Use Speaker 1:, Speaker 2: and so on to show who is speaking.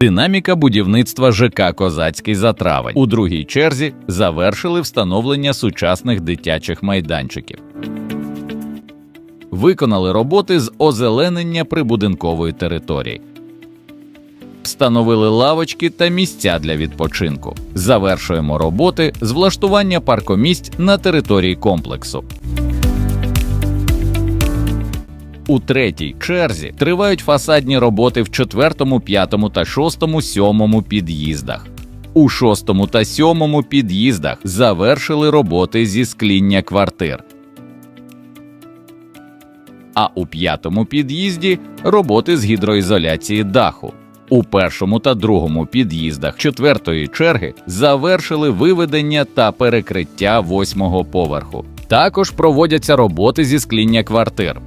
Speaker 1: Динаміка будівництва ЖК Козацький за травень. У другій черзі завершили встановлення сучасних дитячих майданчиків. Виконали роботи з озеленення прибудинкової території. Встановили лавочки та місця для відпочинку. Завершуємо роботи з влаштування паркомісць на території комплексу. У третій черзі тривають фасадні роботи в четвертому, п'ятому та шостому, сьомому під'їздах. У шостому та сьомому під'їздах завершили роботи зі скління квартир. А у п'ятому під'їзді роботи з гідроізоляції даху. У першому та другому під'їздах четвертої черги завершили виведення та перекриття восьмого поверху. Також проводяться роботи зі скління квартир.